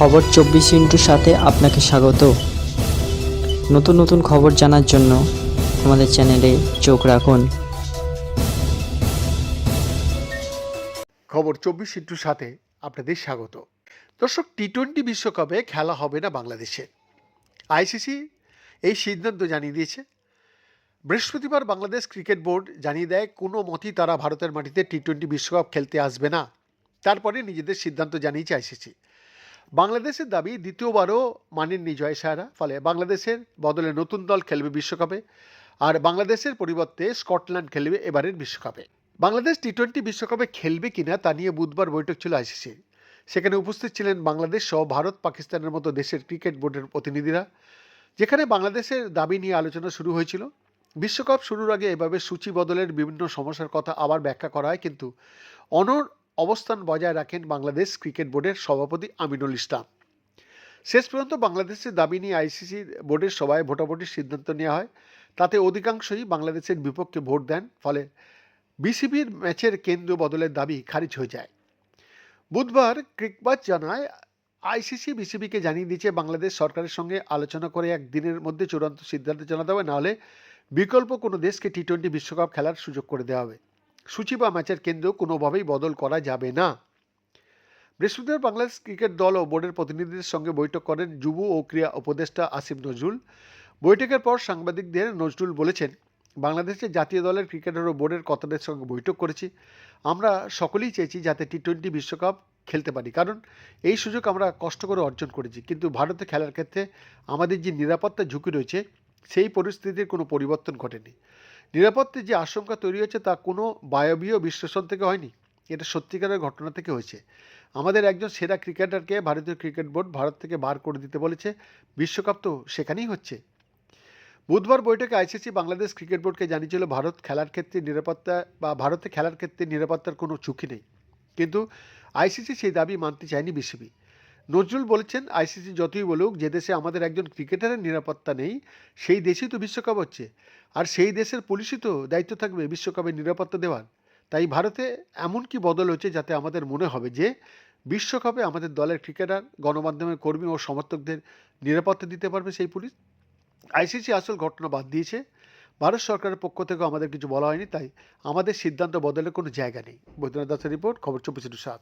খবর চব্বিশ ইন্টুর সাথে আপনাকে স্বাগত। নতুন নতুন খবর জানার জন্য আমাদের চ্যানেলে চোখ রাখুন। খবর চব্বিশ ইন্টুর সাথে আপনাদের স্বাগত। দর্শক টি টোয়েন্টি বিশ্বকাপে খেলা হবে না বাংলাদেশে। আইসিসি এই সিদ্ধান্ত জানিয়ে দিয়েছে। বৃহস্পতিবার বাংলাদেশ ক্রিকেট বোর্ড জানিয়ে দেয়, কোনো মতেই তারা ভারতের মাটিতে টি টোয়েন্টি বিশ্বকাপ খেলতে আসবে না। তারপরে নিজেদের সিদ্ধান্ত জানিয়েছে আইসিসি। বাংলাদেশের দাবি দ্বিতীয়বারও মানেননি জয় সায়রা ফলে বাংলাদেশের বদলে নতুন দল খেলবে বিশ্বকাপে, আর বাংলাদেশের পরিবর্তে স্কটল্যান্ড খেলবে এবারের বিশ্বকাপে। বাংলাদেশ টি টোয়েন্টি বিশ্বকাপে খেলবে কিনা তা নিয়ে বুধবার বৈঠক ছিল আইসিসির। সেখানে উপস্থিত ছিলেন বাংলাদেশ সহ ভারত, পাকিস্তানের মতো দেশের ক্রিকেট বোর্ডের প্রতিনিধিরা, যেখানে বাংলাদেশের দাবি নিয়ে আলোচনা শুরু হয়েছিল। বিশ্বকাপ শুরুর আগে এভাবে সূচি বদলের বিভিন্ন সমস্যার কথা আবার ব্যাখ্যা করা হয়, কিন্তু অনর অবস্থান বজায় রাখেন বাংলাদেশ ক্রিকেট বোর্ডের সভাপতি আমিনুল ইসলাম। শেষ পর্যন্ত বাংলাদেশের দাবি নিয়ে আইসিসি বোর্ডের সভায় ভোটাভুটির সিদ্ধান্ত নেওয়া হয়। তাতে অধিকাংশই বাংলাদেশের বিপক্ষে ভোট দেন, ফলে বিসিবির ম্যাচের কেন্দ্র বদলের দাবি খারিজ হয়ে যায়। বুধবার ক্রিকবাজ জানায়, আইসিসি বিসিবিকে জানিয়ে দিয়েছে, বাংলাদেশ সরকারের সঙ্গে আলোচনা করে একদিনের মধ্যে চূড়ান্ত সিদ্ধান্ত জানাতে হবে নাহলে বিকল্প কোনো দেশকে টি টোয়েন্টি বিশ্বকাপ খেলার সুযোগ করে দেওয়া হবে। সূচি বা ম্যাচের কেন্দ্র কোনোভাবেই বদল করা যাবে না। বৃহস্পতিবার বাংলাদেশ ক্রিকেট দল ও বোর্ডের প্রতিনিধিদের সঙ্গে বৈঠক করেন যুব ও ক্রীড়া উপদেষ্টা আসিফ নজরুল। বৈঠকের পর সাংবাদিকদের নজরুল বলেছেন বাংলাদেশের জাতীয় দলের ক্রিকেটার ও বোর্ডের কর্তাদের সঙ্গে বৈঠক করেছি। আমরা সকলেই চেয়েছি যাতে টি টোয়েন্টি বিশ্বকাপ খেলতে পারি, কারণ এই সুযোগ আমরা কষ্ট করে অর্জন করেছি। কিন্তু ভারতে খেলার ক্ষেত্রে আমাদের যে নিরাপত্তা ঝুঁকি রয়েছে, সেই পরিস্থিতির কোনো পরিবর্তন ঘটেনি। নিরাপত্তার যে আশঙ্কা তৈরি হয়েছে তা কোনো বায়বীয় বিশ্লেষণ থেকে হয়নি। এটা সত্যিকারের ঘটনা থেকে হয়েছে। আমাদের একজন সেরা ক্রিকেটারকে ভারতীয় ক্রিকেট বোর্ড ভারত থেকে বার করে দিতে বলেছে। বিশ্বকাপ তো সেখানেই হচ্ছে। বুধবার বৈঠকে আইসিসি বাংলাদেশ ক্রিকেট বোর্ডকে জানিয়েছিল, ভারত খেলার ক্ষেত্রে নিরাপত্তা বা ভারতে খেলার ক্ষেত্রে নিরাপত্তার কোনো ঝুঁকি নেই। কিন্তু আইসিসি সেই দাবি মানতে চায়নি বিসিবি। নজরুল বলেছেন, আইসিসি যতই বলুক, যে দেশে আমাদের একজন ক্রিকেটারের নিরাপত্তা নেই, সেই দেশেই তো বিশ্বকাপ হচ্ছে। আর সেই দেশের পুলিশই তো দায়িত্ব থাকবে বিশ্বকাপের নিরাপত্তা দেওয়ার। তাই ভারতে এমন কি বদল হচ্ছে যাতে আমাদের মনে হবে যে, বিশ্বকাপে আমাদের দলের ক্রিকেটার, গণমাধ্যমের কর্মী ও সমর্থকদের নিরাপত্তা দিতে পারবে সেই পুলিশ? আইসিসি আসল ঘটনা বাদ দিয়েছে। ভারত সরকারের পক্ষ থেকে আমাদের কিছু বলা হয়নি, তাই আমাদের সিদ্ধান্ত বদলের কোনো জায়গা নেই। বৈদ্যনাথ দাসের রিপোর্ট, খবর চব্বিশ সাত।